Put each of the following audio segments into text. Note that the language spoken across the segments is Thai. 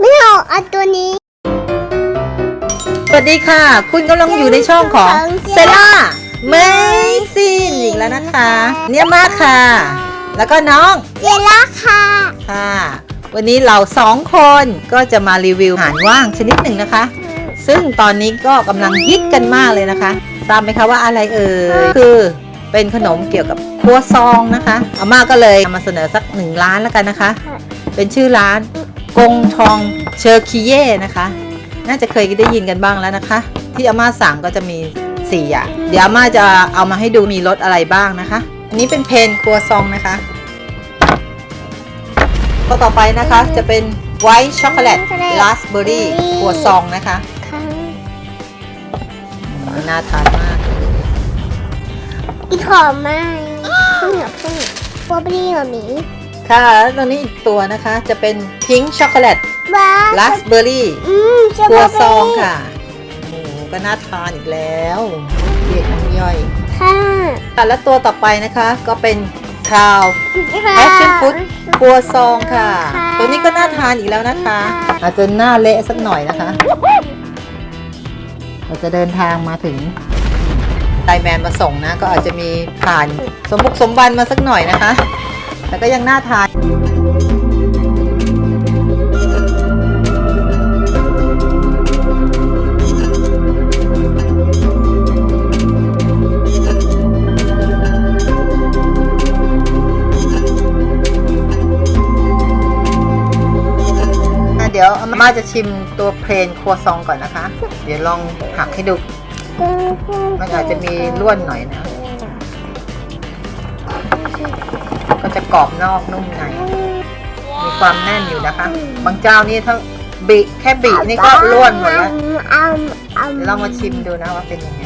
ไม่เอาเอาตัวนี้ สวัสดีค่ะ คุณกำลังอยู่ในช่องของของเซล่าเมซินอีกแล้วนะคะ เนี่ยมากค่ะ แล้วก็น้องเจล่าค่ะค่ะ วันนี้เราสองคนก็จะมารีวิวอาหารว่างชนิดหนึ่งนะคะ ซึ่งตอนนี้ก็กำลังฮิตกันมากเลยนะคะทราบไหมคะว่าอะไรเอ่ยคือเป็นขนมเกี่ยวกับครัวซองนะคะอาม่าก็เลยเอามาเสนอสักหนึ่งร้านแล้วกันนะคะ เป็นชื่อร้าน กงทองเชอร์คิเย่นะคะ น่าจะเคยได้ยินกันบ้างแล้วนะคะ ที่อาม่าสั่งก็จะมี4อย่างเดี๋ยวอาม่าจะเอามาให้ดูมีรสอะไรบ้างนะคะ อันนี้เป็นเพนครัวซองนะคะก็ต่อไปนะคะจะเป็นไวท์ช็อกโกแลตลาสเบอร์รี่ครัวซองนะคะค่ะน่าทานมากเลยอีกหอมไหมเพิ่งเหรอเพิ่งบัวบลีเหรอหมี ค่ะแล้วตรงนี้อีกตัวนะคะจะเป็นพิงช็อกโกแลตว้าลาสเบอร์รี่อืมเชื่อครัวบัวบลีซองค่ะโอ้โหก็น่าทานอีกแล้วเรียกน้ำย่อยค่ะค่ะและตัวต่อไปนะคะ ก็เป็นคราว ค่ะ แอคชั่นฟู้ดครัวซองค่ะ ค่ะ ตัวนี้ก็น่าทานอีกแล้วนะคะค่ะอาจจะหน้าเละสักหน่อยนะคะ เราจะเดินทางมาถึงไลน์แมนมาส่งนะ ก็อาจจะมีผ่านสมบุกสมบันมาสักหน่อยนะคะ แต่ก็ยังน่าทานเดี๋ยวอาม่าจะชิมตัวเพลนครัวซองก่อนนะคะ เดี๋ยวลองหักให้ดู มันอาจจะมีร่วนหน่อยนะ ก็จะกรอบนอกนุ่มใน มีความแน่นอยู่นะคะ บางเจ้านี่ถ้าบิแค่บินี่ก็ร่วนหมดแล้วเอาเอาเดี๋ยวเรามาชิมดูนะว่าเป็นยังไง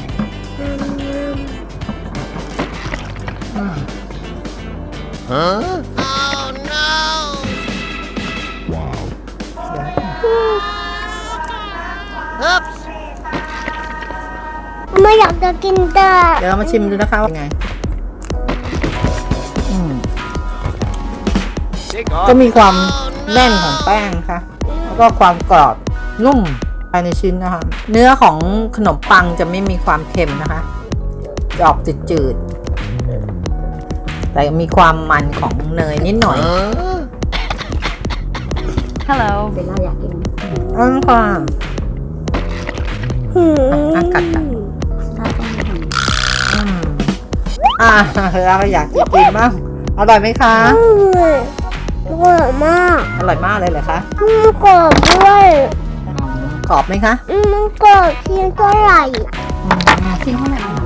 อืม Wow. ไม่อยากจะกินแต่เดี๋ยวเรามาชิมดูนะคะว่าเป็นไง ก็ off. มีความแน่นของแป้งนะคะแล้วก็ความกรอบนุ่มภายในชิ้นนะคะ เนื้อของขนมปังจะไม่มีความเค็มนะคะ จะออกจืดๆ แต่มีความมันของเนยนิดหน่อย Hello. อืมค่ะหืมอะกัดกัดอืมอ่าเราอยากจะกินบ้างอร่อยไหมคะ อืมอร่อยมากอร่อยมากเลยเหรอคะอืมกรอบด้วยอืมกรอบไหมคะอืมมันกรอบเพียงเท่าไหร่อืมชิ้นเท่าไหร่คะ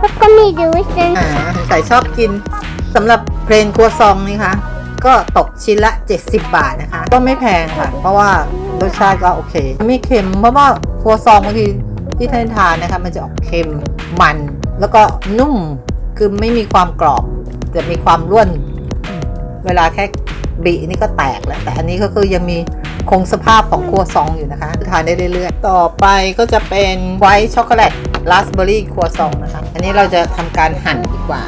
แล้วก็มีดูวิเซนอ่าสงสัยชอบกินสำหรับเพลนครัวซองนี่คะก็ตกชิ้นละ 70 บาทนะคะ ก็ไม่แพงค่ะ เพราะว่ารสชาติก็โอเค ไม่เค็มเพราะว่าครัวซองบางทีที่ท่านทานนะคะ มันจะออกเค็มมัน แล้วก็นุ่มคือไม่มีความกรอบ จะมีความร่วน เวลาแค่บีนี่ก็แตกแล้ว แต่อันนี้ก็คือยังมีคงสภาพของครัวซองอยู่นะคะ ทานได้เรื่อยๆ ต่อไปก็จะเป็นไวท์ช็อกโกแลตราสเบอร์รี่ครัวซองนะคะ อันนี้เราจะทำการหั่นดีกว่า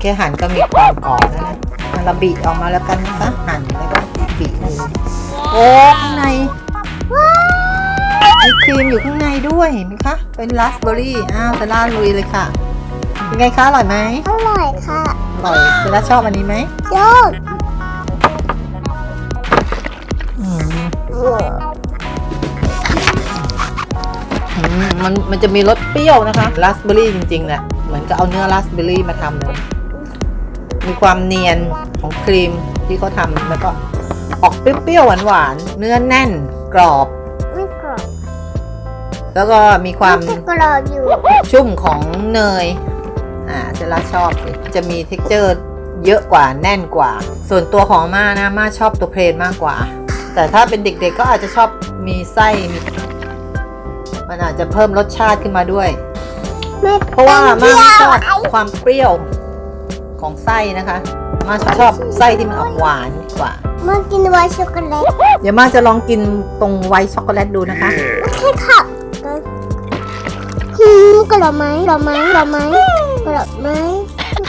แค่หั่นก็มีความกรอบแล้วนะเราบีออกมาแล้วกันนะคะหั่นแล้วก็บีเลยโอ้ข้างในมีครีมอยู่ข้างในด้วยเห็นไหมคะ เป็นราสเบอร์รี่ อ้าวซาร่าลุยเลยค่ะ เป็นไงคะอร่อยไหมอร่อยค่ะอร่อยซาร่าชอบอันนี้ไหมยอดอืมอืมมันมันจะมีรสเปรี้ยวนะคะราสเบอร์รี่จริงๆแหละเหมือนกับเอาเนื้อราสเบอร์รี่มาทำเลยมีความเนียนของครีมที่เขาทำแล้วก็ออกเปรี้ยวๆหวานๆเนื้อแน่นกรอบไม่กรอบ แล้วก็มีความจะกรอบอยู่ ชุ่มของเนย อ่าเซล่าชอบสิจะมีเท็กเจอร์เยอะกว่าแน่นกว่า ส่วนตัวของอาม่านะอาม่าชอบตัวเพลนมากกว่า แต่ถ้าเป็นเด็กๆก็อาจจะชอบมีไส้มีมันอาจจะเพิ่มรสชาติขึ้นมาด้วยไม่เพราะว่าอาม่าไม่ชอบไอ้ความเปรี้ยวของไส้นะคะอาม่าชอบไส้ที่มันออกหวานกว่ามากินไวท์ช็อกโกแลต เดี๋ยวอาม่าจะลองกินตรงไวท์ช็อกโกแลตดูนะคะใช่ค่ะหืมกรอบไหมกรอบไหมกรอบไหม กรอบไหม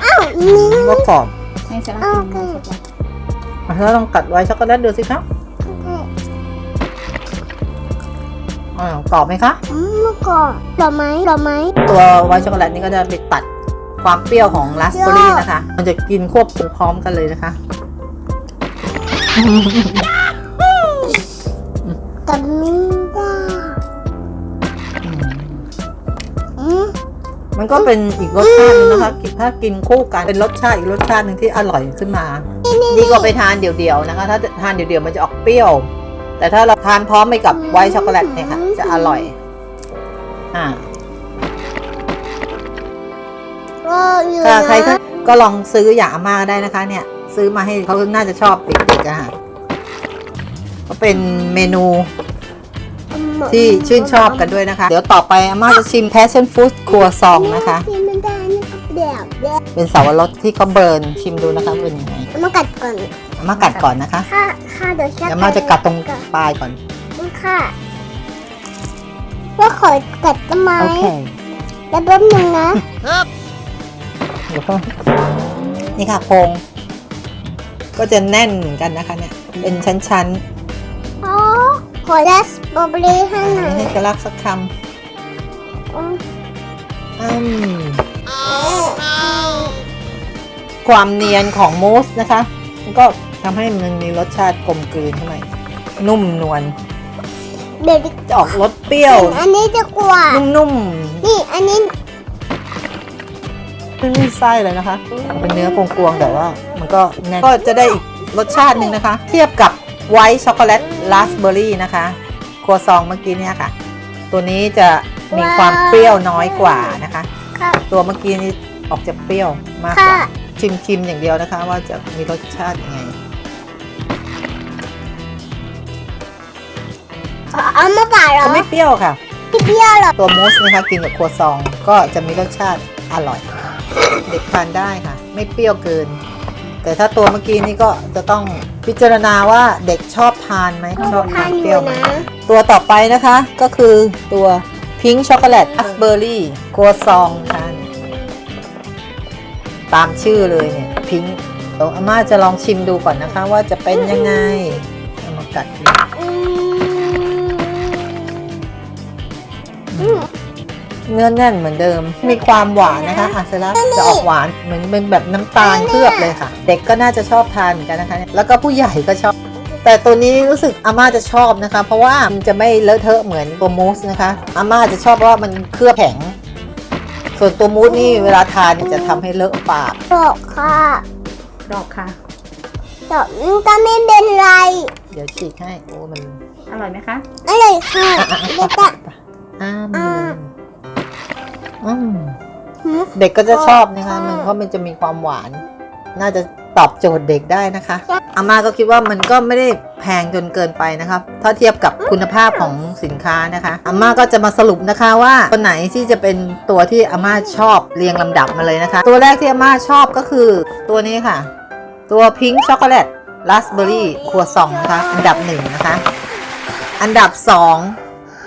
อ้าวนี่ว่ากรอบไม่ให้ซาร่ากินโอเคช็อกโกแลตอะแล้วลองกัดไว้ช็อกโกแลตดูสิคะอ่ากรอบไหมคะ อืมเมื่อก่อนดอกไม้ดอกไม้ตัวไวท์ช็อกโกแลตนี่ก็จะไปตัดความเปรี้ยวของราสเบอร์รี่นะคะ มันจะกินควบคู่พร้อมกันเลยนะคะ มันก็เป็นอีกรสชาติหนึงนะคะกินถ้ากินคู่กันเป็นรสชาติอีกรสชาติหนึ่งที่อร่อยขึ้นมา ดีกว่าไปทานเดี่ยวๆนะคะ ถ้าทานเดี่ยวๆมันจะออกเปรี้ยว แต่ถ้าเราทานพร้อมไปกับไวท์ช็อกโกแลตเนี่ยค่ะจะอร่อย อ่าก็อยู่ถ้านะใครก็ก็ลองซื้ออย่างอาม่าได้นะคะ เนี่ย ซื้อมาให้เขาน่าจะชอบเด็กๆอะค่ะก็เป็นเมนู ที่ชื่นชอบกันด้วยนะคะ เดี๋ยวต่อไปอาม่าจะชิม passion fruit ครัวซองนะคะที่มันได้นี่ก็เดี่ยวเดี่ยวเป็นสาวรสที่เขาเบิร์นชิมดูนะคะเป็นยังไงเอามากัดก่อนอาม่ากัดก่อนนะคะค่ะค่ะเดี๋ยวฉันเดี๋ยวอาม่าจะกัดตรงปลายก่อนค่ะว่าขอกัดต้นไม้โอเคแล้วแป๊บนึงนะเดี๋ยวก็นี่ค่ะโครงก็จะแน่นเหมือนกันนะคะเนี่ยเป็นชั้นอ๋อขอดัสบอร์เบอรี่ให้หน่อยๆให้กระลักสักคอืมำอืมความเนียนของมูสนะคะมันก็ทำให้มันมีรสชาติกลมกลืนเข้าไปนุ่มนวลเดี๋ยวดิจะออกรสเปรี้ยว อันนี้จะกว่านุ่มนี่อันนี้ๆไม่มีไส้เลยนะคะ เป็นเนื้อกลวงๆแต่ว่า มันก็แน่นก็จะได้อีกรสชาติหนึ่งนะคะ เทียบกับไวท์ช็อกโกแลตราสเบอร์รี่นะคะ ครัวซองเมื่อกี้เนี่ยค่ะ ตัวนี้จะมีความเปรี้ยวน้อยกว่านะคะ ค่ะ ตัวเมื่อกี้นี้ออกจะเปรี้ยวมากกค่ะว่าชิมชิมอย่างเดียวนะคะ ว่าจะมีรสชาติยังไง เอามาป่าเหรอก็ไม่เปรี้ยวค่ะไม่เปรี้ยวหรอกตัวมูสนะคะกินกับครัวซองก็จะมีรสชาติอร่อย เด็กทานได้ค่ะ ไม่เปรี้ยวเกิน แต่ถ้าตัวเมื่อกี้นี่ก็จะต้องพิจารณาว่าเด็กชอบทานไหมชอบทาทานนเปอรี้ยวยู่ไหมนะตัวต่อไปนะคะ ก็คือตัวพิงค์ช็อกโกแลตราสเบอร์รี่ครัวซองค่ะตามชื่อเลยเนี่ยพิงค์เดี๋ยวอาม่าจะลองชิมดูก่อนนะคะ ว่าจะเป็นยังไงเอามากัดดูอืม เนื้อแน่นเหมือนเดิม มีความหวานนะคะอาเซล่าจะออกหวานเหมือนเป็นแบบน้ำตาลเคลือบเลยค่ะ เด็กก็น่าจะชอบทานเหมือนกันนะคะ แล้วก็ผู้ใหญ่ก็ชอบ แต่ตัวนี้รู้สึกอาม่าจะชอบนะคะ เพราะว่ามันจะไม่เลอะเทอะเหมือนตัวมูสนะคะอาม่าจะชอบเพราะว่ามันเคลือบแข็ง ส่วนตัวมูสนี่เวลาทานเนี่ยจะทำให้เลอะปากดอกค่ะดอกค่ะดอกมันก็ไม่เป็นไร เดี๋ยวฉีกให้โอ้มันอร่อยไหมคะอร่อยค่ะเด็กอะอ้าม อ่าอืมหืมเด็กก็จะชอบนะคะ มันเพราะมันจะมีความหวาน น่าจะตอบโจทย์เด็กได้นะคะอาม่าก็คิดว่ามันก็ไม่ได้แพงจนเกินไปนะครับถ้าเทียบกับคุณภาพของสินค้านะคะอาม่าก็จะมาสรุปนะคะว่าตัวไหนที่จะเป็นตัวที่อาม่าชอบเรียงลำดับมาเลยนะคะ ตัวแรกที่อาม่าชอบก็คือตัวนี้ค่ะ ตัวพิงค์ช็อกโกแลตราสเบอร์รี่ครัวซองนะคะ อันดับหนึ่งนะคะ อันดับสอง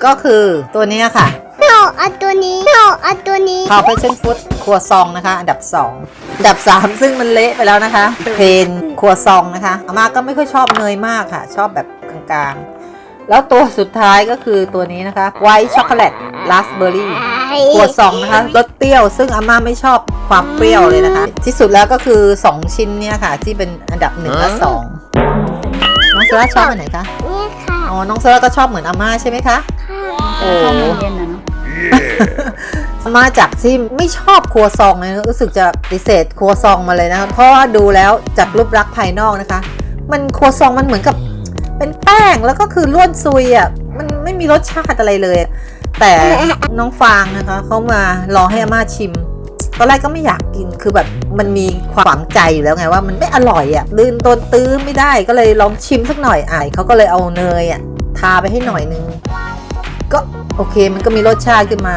ก็คือตัวนี้ค่ะ เอาเอาตัวนี้เอาเอาตัวนี้พาวเพชชั่นฟู้ดครัวซองนะคะ อันดับ 2 อันดับ 3 ซึ่งมันเละไปแล้วนะคะ เพนครัวซองนะคะอาม่าก็ไม่ค่อยชอบเนยมากค่ะ ชอบแบบกลางๆ แล้วตัวสุดท้ายก็คือตัวนี้นะคะ ไวท์ช็อกโกแลตราสเบอร์รี่ครัวซองนะคะรสเปรี้ยว ซึ่งอาม่าไม่ชอบความเปรี้ยวเลยนะคะ ที่สุดแล้วก็คือ 2 ชิ้นเนี่ยค่ะ ที่เป็นอันดับ1และ2น้องเซราชอบอันไหนคะนี่ค่ะอ๋อน้องเซราก็ชอบเหมือนอาม่าใช่ไหมคะค่ะโอ้ชอบน มเย็นนะเนาะมาจากที่ไม่ชอบครัวซองเลยนะรู้สึกจะปฏิเสธครัวซองมาเลยนะคะเพราะว่าดูแล้วจากรูปลักษณ์ภายนอกนะคะ มันครัวซองมันเหมือนกับ เป็นแป้งแล้วก็คือล้วนซุยอะมันไม่มีรสชาติอะไรเลย แต่น้องฟางนะคะเขามาลองให้อาม่าชิมตอนแรกก็ไม่อยากกินคือแบบมันมีความฝังใจอยู่แล้วไงว่ามันไม่อร่อยอะลื่นต้นตื้อไม่ได้ก็เลยลองชิมสักหน่อยอ่ายเขาก็เลยเอาเนยอะทาไปให้หน่อยนึงก็ โอเคมันก็มีรสชาติขึ้นมา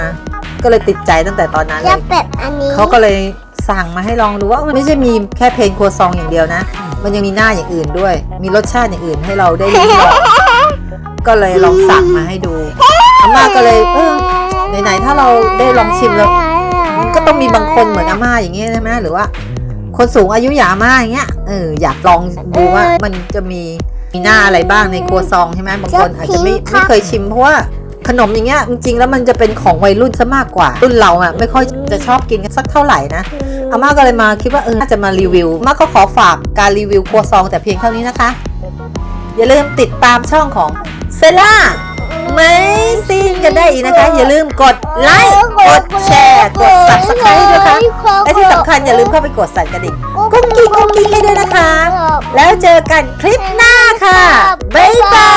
ก็เลยติดใจตั้งแต่ตอนนั้นเลจะยแบบอันนี้เขาก็เลยสั่งมาให้ลองดูว่ามันไม่ใช่มีแค่เพลงครัวซองอย่างเดียวนะ มันยังมีหน้าอย่างอื่นด้วย มีรสชาติอย่างอื่นให้เราได้ลิ้มลองก็เลยลองสั่งมาให้ดูอาม่าก็เลยเออไหนๆถ้าเราได้ลองชิมแล้ว มันก็ต้องมีบางคนเหมือนอาม่าอย่างเงี้ยใช่ไหมหรือว่า คนสูงอายุอยากมากอย่างเงี้ยเอออยากลองดูว่ามันจะมีมีหน้าอะไรบ้างในครัวซองใช่ไหมบางคนอาจจะไม่ไม่เคยชิมเพราะว่า ขนมอย่างเงี้ยจริงๆแล้วมันจะเป็นของวัยรุ่นซะมากกว่า รุ่นเราอะไม่ค่อยจะชอบกินกันสักเท่าไหร่นะอาม่าก็เลยมาคิดว่าเออน่าจะมารีวิวอาม่าก็ขอฝากการรีวิวครัวซองแต่เพียงเท่านี้นะคะ อย่าลืมติดตามช่องของเซล่าไม่ซีนกันได้อีกนะคะ อย่าลืมกดไลค์กดแชร์กด subscribe ด้วยค่ะและที่สำคัญอย่าลืมเข้าไปกดสั่นกระดิ่งกุ๊กกิ๊กกุ๊กกิ๊กให้ด้วยนะคะ แล้วเจอกันคลิปหน้าค่ะ บ๊ายบาย